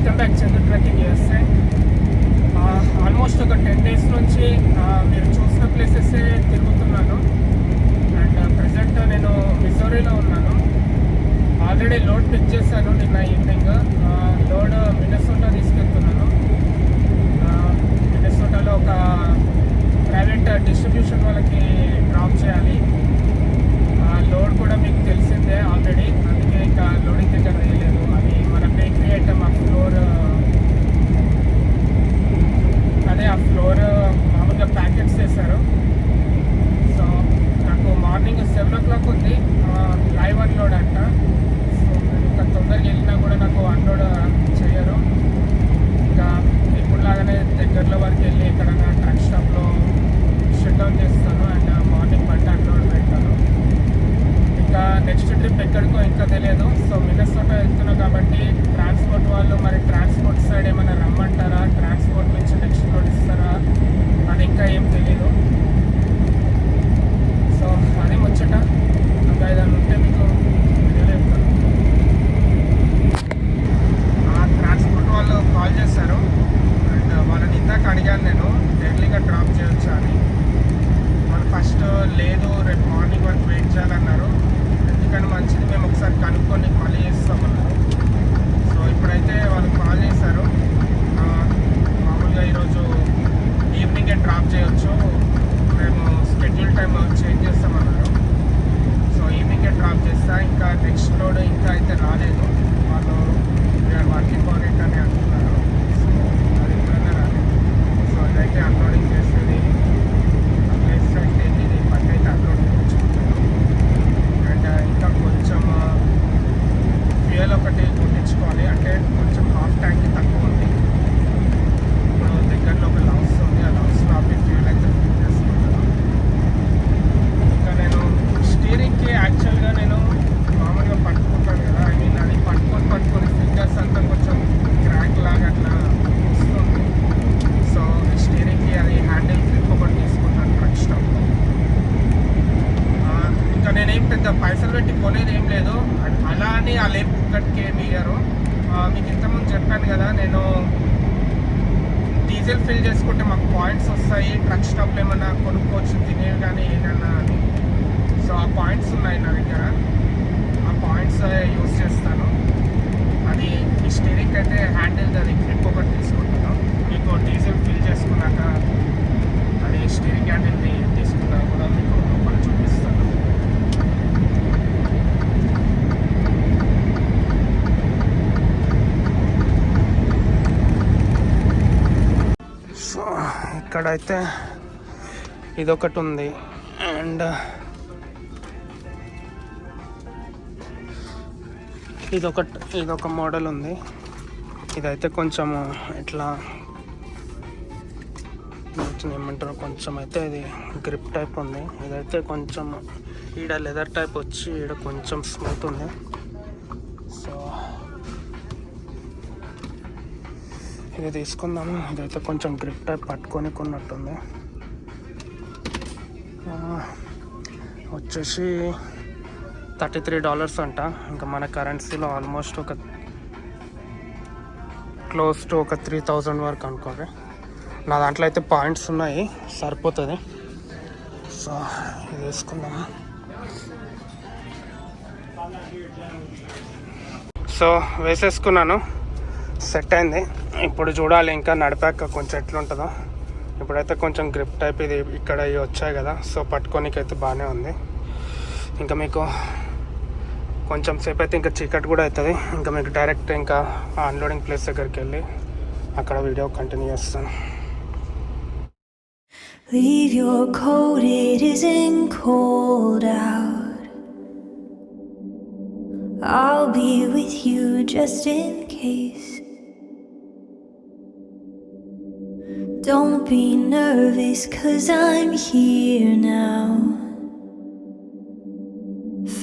Welcome back Chandra trekking చేస్తే almost ఒక ten days నుంచి uh, మీరు చూసిన ప్లేసెస్ తిరుగుతున్నాను. అండ్ ప్రజెంట్ uh, నేను మిజోరీలో ఉన్నాను. ఆల్రెడీ లోడ్ పిక్ చేశాను నిన్న ఈవినింగ్ లోడ్ మినసోటా తీసుకెళ్తున్నాను. Uh, మినసోటాలో ఒక ప్రైవేట్ డిస్ట్రిబ్యూషన్ వాళ్ళకి డ్రాప్ చేయాలి ఆ లోడ్ కూడా మీకు తెలిసిందే ఆల్రెడీ అందుకే ఇంకా లోడింగ్ దగ్గర వేయలేదు అది మన బేకరీ ఐటమ్ ఆ ఫ్లోర్ అదే ఆ ఫ్లోర్ మామూలుగా ప్యాకెట్స్ చేశారు సో నాకు మార్నింగ్ సెవెన్ ఓ క్లాక్ ఉంది లైవ్ అన్లోడ్ అంట సో నేను ఇంకా తొందరగా వెళ్ళినా కూడా నాకు అన్లోడ్ చేయరు ఇంకా ఇప్పుడు లాగానే దగ్గరలో వరకు వెళ్ళి ఎక్కడైనా ట్రక్ స్టాప్లో షట్ డౌన్ చేస్తాను అండ్ మార్నింగ్ బండి అన్లోడ్ పెడతాను ఇంకా నెక్స్ట్ ట్రిప్ ఎక్కడికో ఇంకా తెలియదు. సో మినసోటా వెళ్తున్నాం కాబట్టి ట్రాన్స్పోర్ట్ వాళ్ళు మరి ట్రాన్స్పోర్ట్ సైడ్ ఏమైనా రమ్మంటారా ట్రాన్స్పోర్ట్ నుంచి నెక్స్ట్ లోడ్ ఇస్తారా అది ఇంకా ఏం తెలియదు సో అదే ముచ్చట ఇంకా ఏదైనా ఉంటే మీకు వీడియోలో చెప్తాను ఆ ట్రాన్స్పోర్ట్ వాళ్ళు కాల్ చేశారు అండ్ వాళ్ళని ఇందాక అడిగాను నేను ఎర్లీగా డ్రాప్ చేయొచ్చా అని వాళ్ళు ఫస్ట్ లేదు రేపు మార్నింగ్ వరకు వెయిట్ చేయాలన్నారు ఎందుకని మంచిది మేము ఒకసారి కనుక్కొని మళ్ళీ చేస్తామన్నారు సో ఇప్పుడైతే వాళ్ళు కాల్ చేశారు ఆ, మామూలుగా ఈరోజు ఈవినింగే డ్రాప్ చేయొచ్చు మేము స్కెడ్యూల్ టైం చేంజ్ చేస్తామన్నారు సో ఈవినింగే డ్రాప్ చేస్తా ఇంకా నెక్స్ట్ లోడ్ ఇంకా అయితే రాలేదు వాళ్ళు వీఆర్ వర్కింగ్ ఆన్ ఇట్ అని అంటున్నారు సో అది ఇప్పుడైనా రాలేదు సో అదైతే అన్లోడింగ్ చేస్తుంది ఆ ప్లేస్ అయితే ఇది బండి అయితే అన్లోడింగ్ తెచ్చుకుంటాను అండ్ ఇంకా కొంచెం ఫ్యూయల్ ఒకటి కొట్టించుకోవాలి అంటే కొంచెం హాఫ్ ట్యాంక్ తక్కువ ఉంది ఇప్పుడు దగ్గరలో ఒక లవ్స్ ఉంది ఆ లవ్స్లో ఆపి ఫ్యూయల్ అయితే ఫిల్ చేసుకుంటాను ఇంకా నేను స్టీరింగ్కి యాక్చువల్గా నేను మామూలుగా పట్టుకుంటాను కదా ఐ మీన్ అది పట్టుకొని పట్టుకొని ఫింగర్స్ అంతా కొంచెం క్రాక్ లాగా అట్లా వస్తుంది సో స్టీరింగ్కి అది హ్యాండిల్ గ్రిప్ ఒకటి తీసుకుంటాను ట్రక్ స్టాప్లో ఇంకా నేనేం పెద్ద పైసలు పెట్టి కొనేది ఏం లేదు అ- అలా అని వాళ్ళు ఏం ఒక్కటికి ఏమి ఇయ్యరు ఆ, మీకు ఇంతకుముందు చెప్పాను కదా నేను డీజిల్ ఫిల్ చేసుకుంటే మాకు పాయింట్స్ వస్తాయి ట్రక్ స్టాప్ ఏమన్నా కొనుక్కోవచ్చు తినేవి కానీ ఏదన్నా అని. సో ఆ పాయింట్స్ ఉన్నాయి నా దగ్గర. ఆ పాయింట్స్ యూస్ చేస్తాను. అది ఈ స్టీరింగ్ అయితే హ్యాండిల్ అది గ్రిప్ ఒకటి తీసుకుంటాను మీకు డీజిల్ ఫిల్ చేసుకున్నాక అది స్టీరింగ్ హ్యాండిల్ని తీసుకున్నా కూడా మీకు లోపల చూపిస్తాను సో ఇక్కడైతే ఇదొకటి ఉంది అండ్ ఇదొక ఇదొక మోడల్ ఉంది ఇదైతే కొంచెము ఇట్లా ఏమంటారు కొంచెం అయితే ఇది గ్రిప్ టైప్ ఉంది ఇదైతే కొంచెం ఈడ లెదర్ టైప్ వచ్చి ఈడ కొంచెం స్మూత్ ఉంది. ఇది తీసుకుందాము. ఇదైతే కొంచెం గ్రిప్ టైప్ పట్టుకొని కొన్నట్టుంది. వచ్చేసి థర్టీ త్రీ డాలర్స్ అంట. ఇంకా మన కరెన్సీలో ఆల్మోస్ట్ ఒక క్లోజ్ టు ఒక త్రీ థౌజండ్ వరకు అనుకోండి. నా దాంట్లో అయితే పాయింట్స్ ఉన్నాయి. సరిపోతుంది. సో ఇది వేసుకుందాము సో వేసేసుకున్నాను. సెట్ అయింది. ఇప్పుడు చూడాలి ఇంకా నడిపాక కొంచెం ఎట్లుంటుందో ఇప్పుడైతే కొంచెం గ్రిప్ టైప్ ఇది ఇక్కడ ఇవి వచ్చాయి కదా సో పట్టుకోనికైతే బాగానే ఉంది ఇంకా మీకు కొంచెం సేపు అయితే ఇంకా చీకటి కూడా అవుతుంది ఇంకా మీకు డైరెక్ట్ ఇంకా అన్లోడింగ్ ప్లేస్ దగ్గరికి వెళ్ళి అక్కడ వీడియో కంటిన్యూ చేస్తాను Leave your coat, it isn't cold out. I'll be with you just in case. Don't be nervous, cause I'm here now.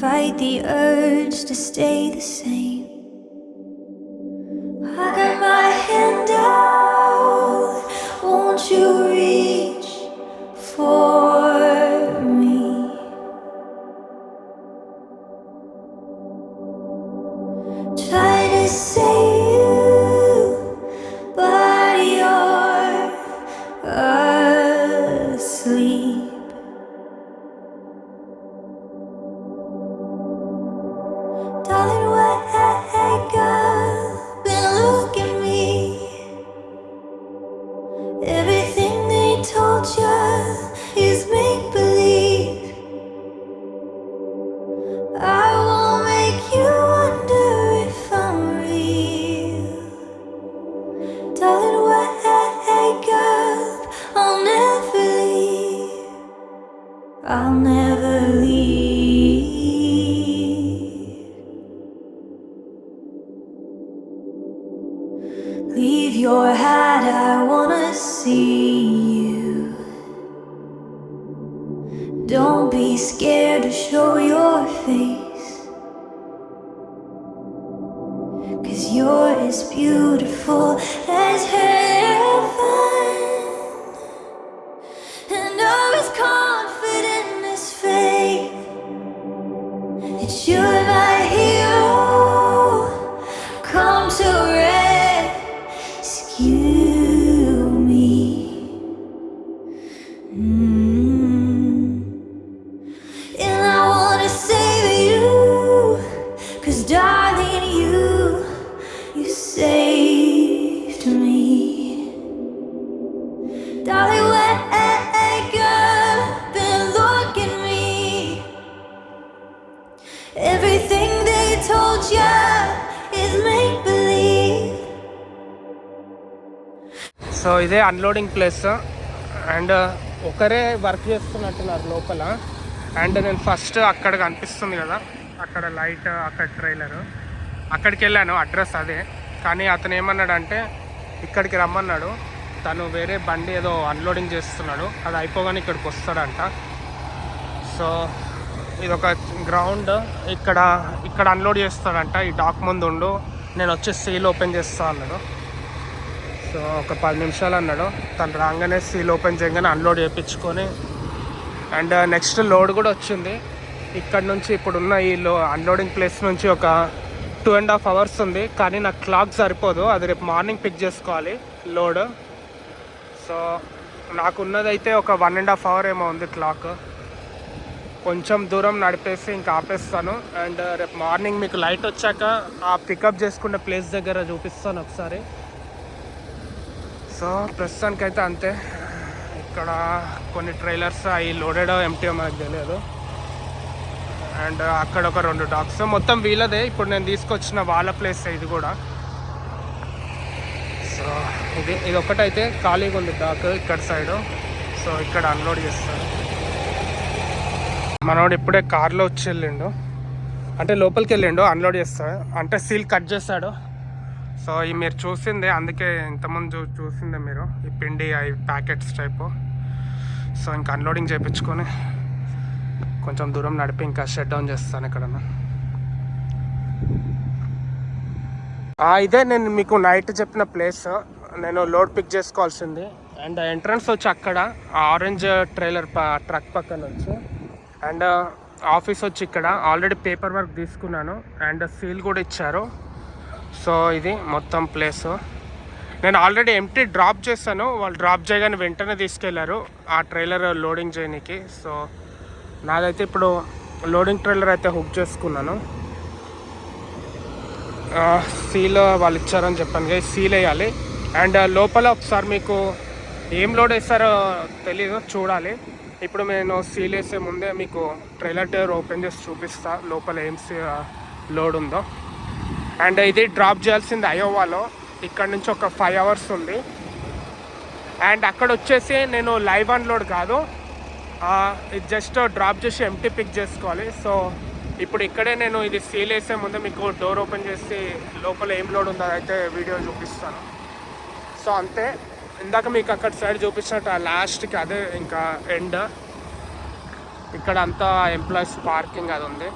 Fight the urge to stay the same. Leave your hat, I wanna see you. Don't be scared to show your face. So ఇదే unloading place and ఒకరే work చేస్తున్నట్టున్నారు లోపల. And నేను first అక్కడ కనిపిస్తుంది కదా. అక్కడ light అక్కడ ట్రైలర్ అక్కడికి వెళ్ళాను అడ్రస్ అదే. కానీ అతను ఏమన్నాడంటే ఇక్కడికి రమ్మన్నాడు. తను వేరే బండి ఏదో అన్లోడింగ్ చేస్తున్నాడు. అది అయిపోగానే ఇక్కడికి వస్తాడంట. సో ఇది ఒక గ్రౌండ్ ఇక్కడ ఇక్కడ అన్లోడ్ చేస్తాడంట. ఈ డాక్ ముందు ఉండు. నేను వచ్చి సీల్ ఓపెన్ చేస్తా అన్నాడు. సో ఒక పది నిమిషాలు అన్నాడు. తను రాగానే సీల్ ఓపెన్ చేయగానే అన్లోడ్ చేయించుకొని అండ్ నెక్స్ట్ లోడ్ కూడా వచ్చింది. ఇక్కడ నుంచి ఇప్పుడున్న ఈ లో అన్లోడింగ్ ప్లేస్ నుంచి ఒక టూ అండ్ హాఫ్ అవర్స్ ఉంది. కానీ నాకు క్లాక్ సరిపోదు. అది రేపు మార్నింగ్ పిక్ చేసుకోవాలి లోడ్. సో నాకున్నదైతే ఒక వన్ అండ్ హాఫ్ అవర్ ఏమో ఉంది క్లాక్ కొంచెం దూరం నడిపేసి ఇంకా ఆపేస్తాను. అండ్ రేపు మార్నింగ్ మీకు లైట్ వచ్చాక ఆ పికప్ చేసుకునే ప్లేస్ దగ్గర చూపిస్తాను ఒకసారి. సో ప్రస్తుతానికైతే అంతే. ఇక్కడ కొన్ని ట్రైలర్స్ అవి లోడెడ్ ఎంటీ మనకు తెలియదు. అండ్ అక్కడ ఒక రెండు డాగ్స్. మొత్తం వీళ్ళదే. ఇప్పుడు నేను తీసుకొచ్చిన వాళ్ళ ప్లేస్ ఇది కూడా. సో ఇది ఇది ఒకటైతే ఖాళీగా ఉంది డాక్ ఇక్కడ సైడ్ సో ఇక్కడ అన్లోడ్ చేస్తాను మనోడు ఇప్పుడే కార్లో వచ్చి వెళ్ళిండు. అంటే లోపలికి వెళ్ళిండు అన్లోడ్ చేస్తాడు. అంటే సీల్ కట్ చేస్తాడు. సో ఇవి మీరు చూసిందే అందుకే ఇంతకుముందు చూసిందే మీరు ఈ పిండి అవి ప్యాకెట్స్ టైపు సో ఇంకా అన్లోడింగ్ చేయించుకొని కొంచెం దూరం నడిపి ఇంకా షట్ డౌన్ చేస్తాను ఎక్కడన్నా. ఇదే నేను మీకు నైట్ చెప్పిన ప్లేస్ నేను లోడ్ పిక్ చేసుకోవాల్సింది. అండ్ ఎంట్రన్స్ వచ్చి అక్కడ ఆరెంజ్ ట్రైలర్ ట్రక్ పక్కన వచ్చి. అండ్ ఆఫీస్ uh, వచ్చి ఇక్కడ. ఆల్రెడీ పేపర్ వర్క్ తీసుకున్నాను. అండ్ సీల్ కూడా ఇచ్చారు. సో ఇది మొత్తం ప్లేస్ నేను ఆల్రెడీ ఎంటీ డ్రాప్ చేశాను. వాళ్ళు డ్రాప్ చేయగానే వెంటనే తీసుకెళ్ళారు ఆ ట్రైలర్ లోడింగ్ చేయడానికి సో నాదైతే ఇప్పుడు లోడింగ్ ట్రైలర్ అయితే హుక్ చేసుకున్నాను. సీల్ వాళ్ళు ఇచ్చారని చెప్పాను కదా సీల్ వేయాలి. అండ్ లోపల ఒకసారి మీకు ఏం లోడ్ వేస్తారో తెలీదు చూడాలి. ఇప్పుడు నేను సీల్ వేసే ముందే మీకు ట్రైలర్ టైర్ ఓపెన్ చేసి చూపిస్తా లోపల ఏం లోడ్ ఉందో. అండ్ ఇది డ్రాప్ చేయాల్సింది అయోవాలో. ఇక్కడ నుంచి ఒక ఫైవ్ అవర్స్ ఉంది. అండ్ అక్కడ వచ్చేసి నేను లైవ్ అన్లోడ్ కాదు. ఇది జస్ట్ డ్రాప్ చేసి ఎంటీ పిక్ చేసుకోవాలి. సో ఇప్పుడు ఇక్కడే నేను ఇది సీల్ వేసే ముందు మీకు డోర్ ఓపెన్ చేసి లోపల ఏం లోడ్ ఉందో అయితే వీడియో చూపిస్తాను. సో అంతే. ఇందాక మీకు అక్కడ సైడ్ చూపించినట్టు ఆ లాస్ట్కి అదే ఇంకా ఎండ్ ఇక్కడ అంతా ఎంప్లాయీస్ పార్కింగ్ అది ఉంది.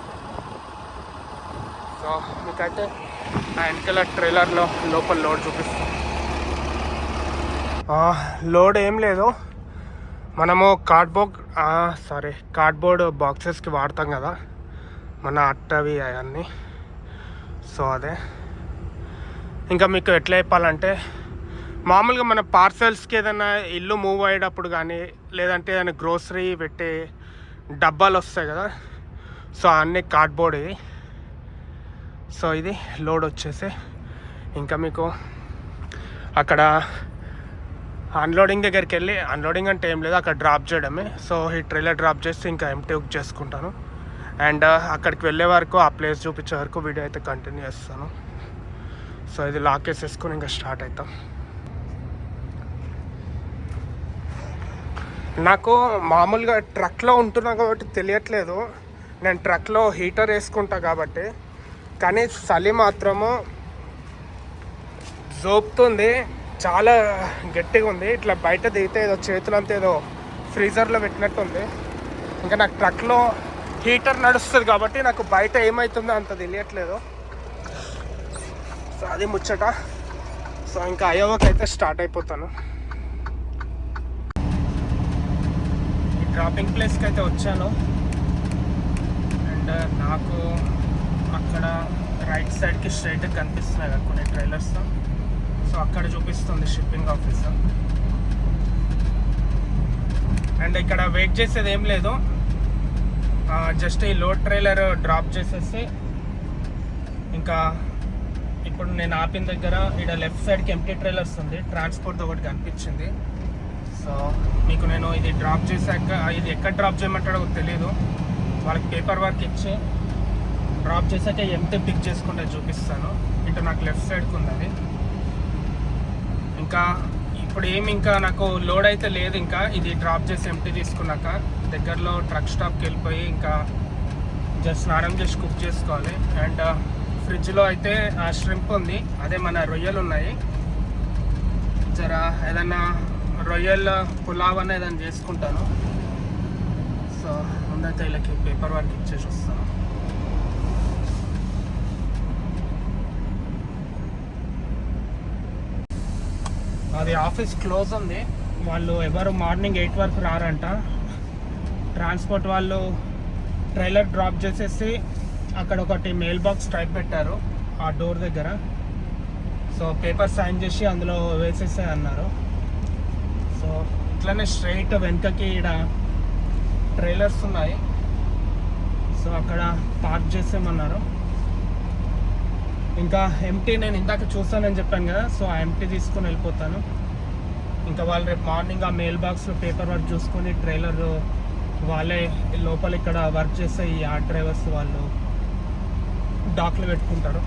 సో మీకైతే ఆ వెనకాల ట్రైలర్లో లోపల లోడ్ చూపిస్తాం. లోడ్ ఏం లేదు. మనము కార్డ్బోర్డ్ సారీ కార్డ్బోర్డ్ బాక్సెస్కి వాడతాం కదా. మన అట్టవి అవన్నీ. సో అదే. ఇంకా మీకు ఎట్లా చెప్పాలంటే మామూలుగా మన పార్సల్స్కి ఏదైనా ఇల్లు మూవ్ అయ్యేటప్పుడు కానీ లేదంటే ఏదైనా గ్రోసరీ పెట్టే డబ్బాలు వస్తాయి కదా. సో అన్నీ కార్డ్బోర్డ్ ఇది సో ఇది లోడ్ వచ్చేసి ఇంకా మీకు అక్కడ అన్లోడింగ్ దగ్గరికి వెళ్ళి అన్లోడింగ్ అంటే ఏం లేదు అక్కడ డ్రాప్ చేయడమే. సో ఈ ట్రైలర్ డ్రాప్ చేసి ఇంకా ఎంటీ బుక్ చేసుకుంటాను. అండ్ uh, అక్కడికి వెళ్ళే వరకు ఆ ప్లేస్ చూపించే వరకు వీడియో అయితే కంటిన్యూ చేస్తాను. సో ఇది లాక్ వేసేసుకొని ఇంకా స్టార్ట్ అవుతాం నాకు మామూలుగా ట్రక్లో ఉంటున్నా కాబట్టి తెలియట్లేదు. నేను ట్రక్లో హీటర్ వేసుకుంటా కాబట్టి కానీ చలి మాత్రము జోపుతుంది. చాలా గట్టిగా ఉంది ఇట్లా బయట దిగితే ఏదో చేతులంతా ఏదో ఫ్రీజర్లో పెట్టినట్టు ఉంది ఇంకా నాకు ట్రక్లో హీటర్ నడుస్తుంది కాబట్టి నాకు బయట ఏమవుతుందో అంత తెలియట్లేదు. సో అది ముచ్చట. సో ఇంకా అయోవాకి అయితే స్టార్ట్ అయిపోతాను. ఈ డ్రాపింగ్ ప్లేస్కి అయితే వచ్చాను. అండ్ నాకు ఇక్కడ రైట్ సైడ్కి స్ట్రైట్ కనిపిస్తున్నాయి కదా కొన్ని ట్రైలర్స్ సో అక్కడ చూపిస్తుంది షిప్పింగ్ ఆఫీస్ అండ్ ఇక్కడ వెయిట్ చేసేది ఏం లేదు. జస్ట్ ఈ లోడ్ ట్రైలర్ డ్రాప్ చేసేసి ఇంకా ఇప్పుడు నేను ఆపిన దగ్గర ఇక్కడ లెఫ్ట్ సైడ్కి ఎంటీ ట్రైలర్స్ ఉంది ట్రాన్స్పోర్ట్ ఒకటి కనిపించింది. సో మీకు నేను ఇది డ్రాప్ చేశాక ఇది ఎక్కడ డ్రాప్ చేయమంటాడో తెలియదు. వాళ్ళకి పేపర్ వర్క్ ఇచ్చి డ్రాప్ చేసాక ఎంత పిక్ చేసుకుంటే చూపిస్తాను. ఇటు నాకు లెఫ్ట్ సైడ్కి ఉంది ఇంకా ఇప్పుడు ఏమి ఇంకా నాకు లోడ్ అయితే లేదు ఇంకా. ఇది డ్రాప్ చేసి ఎంటీ తీసుకున్నాక దగ్గరలో ట్రక్ స్టాప్కి వెళ్ళిపోయి ఇంకా జస్ట్ స్నానం చేసి కుక్ చేసుకోవాలి. అండ్ ఫ్రిడ్జ్లో uh, అయితే ఆ ష్రింప్ ఉంది. అదే మన రొయ్యలు ఉన్నాయి. జర ఏదన్నా రొయ్యల పులావ్ అనేది ఏదైనా చేసుకుంటాను. సో ముందైతే వీళ్ళకి పేపర్ వర్క్ ఇచ్చేసి వస్తాను. అది ఆఫీస్ క్లోజ్ ఉంది. వాళ్ళు ఎవరు మార్నింగ్ ఎయిట్ వరకు రారంట. ట్రాన్స్పోర్ట్ వాళ్ళు ట్రైలర్ డ్రాప్ చేసేసి అక్కడ ఒకటి మెయిల్ బాక్స్ టైప్ పెట్టారు ఆ డోర్ దగ్గర. సో పేపర్ సైన్ చేసి అందులో వేసేసే అన్నారు. సో ఇట్లనే స్ట్రైట్ వెనకకి ఇక్కడ ట్రైలర్స్ ఉన్నాయి. సో అక్కడ పార్క్ చేసేమన్నారు. ఇంకా ఎంటీ నేను ఇందాక చూస్తానని చెప్పాను కదా సో ఆ ఎంటీ తీసుకొని వెళ్ళిపోతాను. ఇంకా వాళ్ళు రేపు మార్నింగ్ ఆ మెయిల్ బాక్స్లో పేపర్ వర్క్ చూసుకొని ట్రైలర్ వాళ్ళే లోపల ఇక్కడ వర్క్ చేసే ఈ ఆర్ట్ డ్రైవర్స్ వాళ్ళు డాక్లు పెట్టుకుంటారు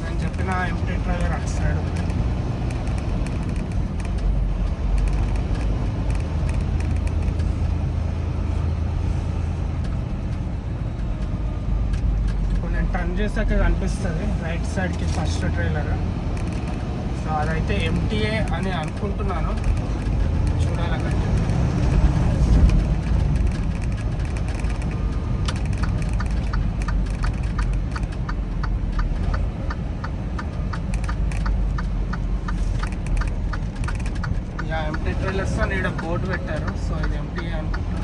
నేను చెప్పిన ఎంటీ ట్రైలర్ అటు సైడ్ ఉంది ఇప్పుడు నేను టర్న్ చేసాక కనిపిస్తుంది. రైట్ సైడ్కి ఫస్ట్ ట్రైలర్. సో అదైతే ఎంటీఏ అని అనుకుంటున్నాను. చూడాలంటే యా ఎంటీ ట్రైలర్స్ అని ఇక్కడ బోర్డు పెట్టారు సో ఇది ఎంటీ అనుకుంటున్నాను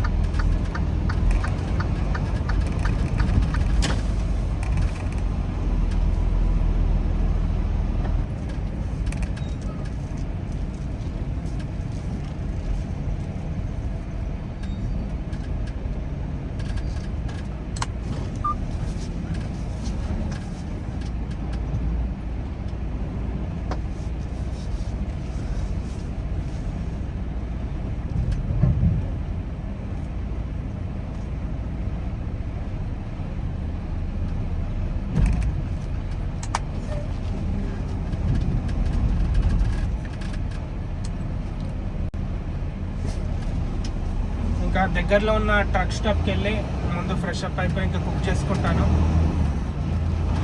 ఇంకా దగ్గరలో ఉన్న ట్రక్ స్టాప్కి వెళ్ళి ముందు ఫ్రెష్ అప్ అయిపోయి ఇంకా కుక్ చేసుకుంటాను.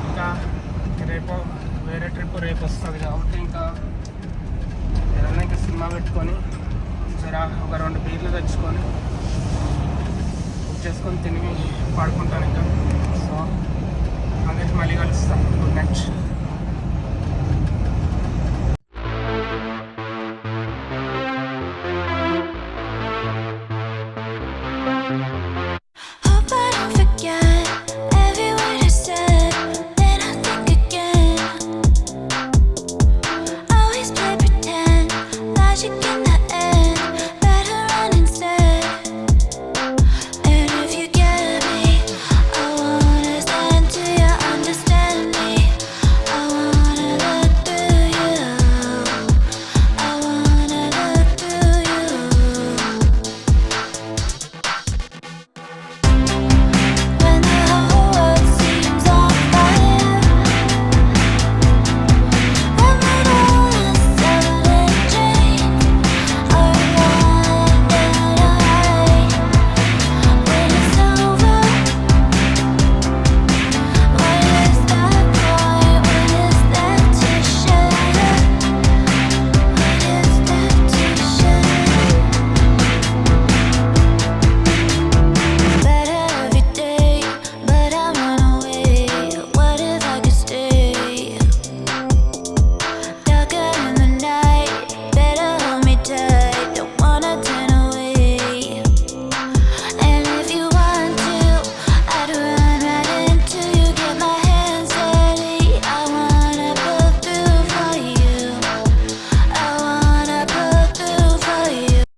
ఇంకా రేపు వేరే ట్రిప్ రేపు వస్తుంది కాబట్టి ఇంకా ఏదైనా ఇంకా సినిమా పెట్టుకొని జరా ఒక రెండు బీర్లు తెచ్చుకొని కుక్ చేసుకొని తిని పడుకుంటాను ఇంకా. సో అందరికి మళ్ళీ కలుస్తాను. Good night